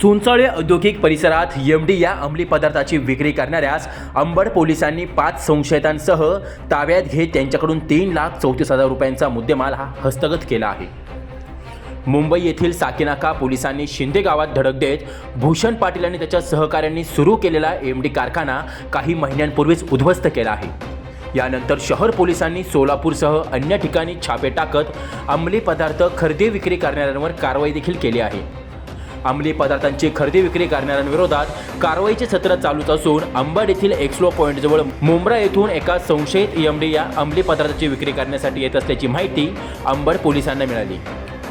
चुंचळे औद्योगिक परिसरात एमडी या अंमली पदार्थाची विक्री करणाऱ्यास अंबड पोलिसांनी पाच संशयितांसह ताब्यात घेत त्यांच्याकडून तीन लाख चौतीस हजार रुपयांचा मुद्देमाल हा हस्तगत केला आहे. मुंबई येथील साकीनाका पोलिसांनी शिंदे गावात धडक देत भूषण पाटील आणि त्याच्या सहकाऱ्यांनी सुरू केलेला एम डी कारखाना काही महिन्यांपूर्वीच उद्ध्वस्त केला आहे. यानंतर शहर पोलिसांनी सोलापूरसह अन्य ठिकाणी छापे टाकत अंमली पदार्थ खरेदी विक्री करणाऱ्यांवर कारवाई देखील केली आहे. अंमली पदार्थांची खरेदी विक्री करणाऱ्यांविरोधात कारवाईचे सत्र चालूच असून अंबड येथील एक्सलो पॉईंटजवळ मुंब्रा येथून एका संशयित एमडी या अंमली पदार्थाची विक्री करण्यासाठी येत असल्याची माहिती अंबड पोलिसांना मिळाली.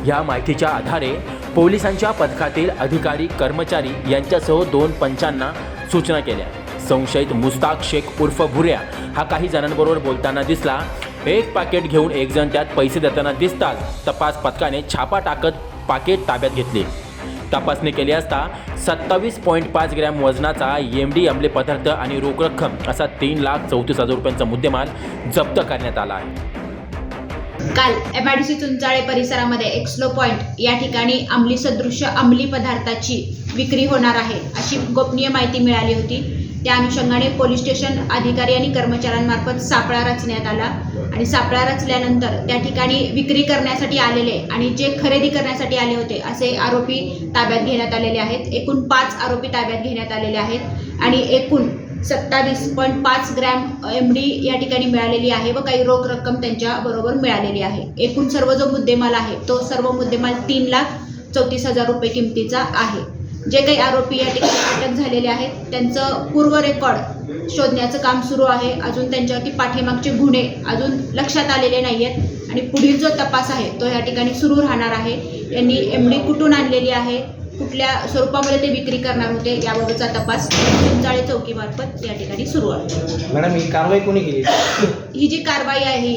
या माहितीच्या आधारे पोलिसांच्या पथकातील अधिकारी कर्मचारी यांच्यासह दोन पंचांना सूचना केल्या. संशयित मुस्ताक शेख उर्फ भुऱ्या हा काही जणांबरोबर बोलताना दिसला. एक पाकिट घेऊन एक जण त्यात पैसे देताना दिसताच तपास पथकाने छापा टाकत पाकिट ताब्यात घेतले. तपासणी केली असता सत्तावीस पॉईंट पाच ग्रॅम वजनाचा एम डी अंमली पदार्थ आणि रोख रक्कम असा तीन लाख चौतीस हजार रुपयांचा मुद्देमाल जप्त करण्यात आला आहे. काल एमआयडीसी चुंचाळे परिसरामध्ये एक्सलो पॉइंट या ठिकाणी अंमली सदृश्य अंमली पदार्थाची विक्री होणार आहे अशी गोपनीय माहिती मिळाली होती. त्या अनुषंगाने पोलीस स्टेशन अधिकारी आणि कर्मचाऱ्यांमार्फत सापळा रचण्यात आला. आणि सापळा रचल्यानंतर त्या ठिकाणी विक्री करण्यासाठी आलेले आणि जे खरेदी करण्यासाठी आले होते असे आरोपी ताब्यात घेण्यात आलेले आहेत. एकूण पाच आरोपी ताब्यात घेण्यात आलेले आहेत आणि एकूण सत्तावीस पॉईंट पाच ग्रॅम एम डी या ठिकाणी मिळालेली आहे व काही रोख रक्कम त्यांच्या बरोबर मिळालेली आहे. एकूण सर्व जो मुद्देमाल आहे तो सर्व मुद्देमाल तीन लाख चौतीस हजार रुपये किमतीचा आहे. जे काही आरोपी या ठिकाणी अटक झालेले आहेत त्यांचं पूर्व रेकॉर्ड शोधण्याचं काम सुरू आहे. अजून त्यांच्यावरती पाठीमागचे गुन्हे अजून लक्षात आलेले नाही आहेत आणि पुढील जो तपास आहे तो या ठिकाणी सुरू राहणार आहे. यांनी एम डी कुठून आणलेली आहे कुठल्या स्वरूपामध्ये ते विक्री करणार होते याबाबतचा तपास चिंचाळे चौकीमार्फत या ठिकाणी सुरू आहे. मॅडम ही कारवाई कोणी केली? ही जी कारवाई आहे ही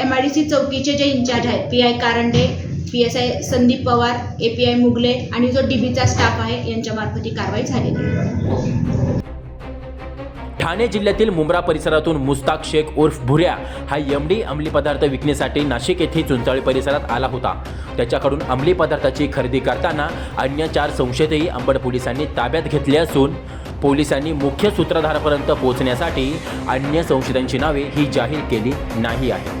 एम आय डी सी चौकीचे जे इंचार्ज आहेत P I Karande P S I Sandeep Pawar A P I Mugle आणि जो डीबीचा स्टाफ आहे यांच्यामार्फत ही कारवाई झालेली आहे ठाणे जिल्ह्यातील मुंब्रा परिसरातून मुस्ताक शेख उर्फ भुऱ्या हा एमडी अंमली पदार्थ विकण्यासाठी नाशिक येथे चुंचाळी परिसरात आला होता. त्याच्याकडून अंमली पदार्थाची खरेदी करताना अन्य चार संशयितही अंबड पोलिसांनी ताब्यात घेतले असून पोलिसांनी मुख्य सूत्रधारापर्यंत पोहोचण्यासाठी अन्य संशयितांची नावे ही जाहीर केली नाही आहे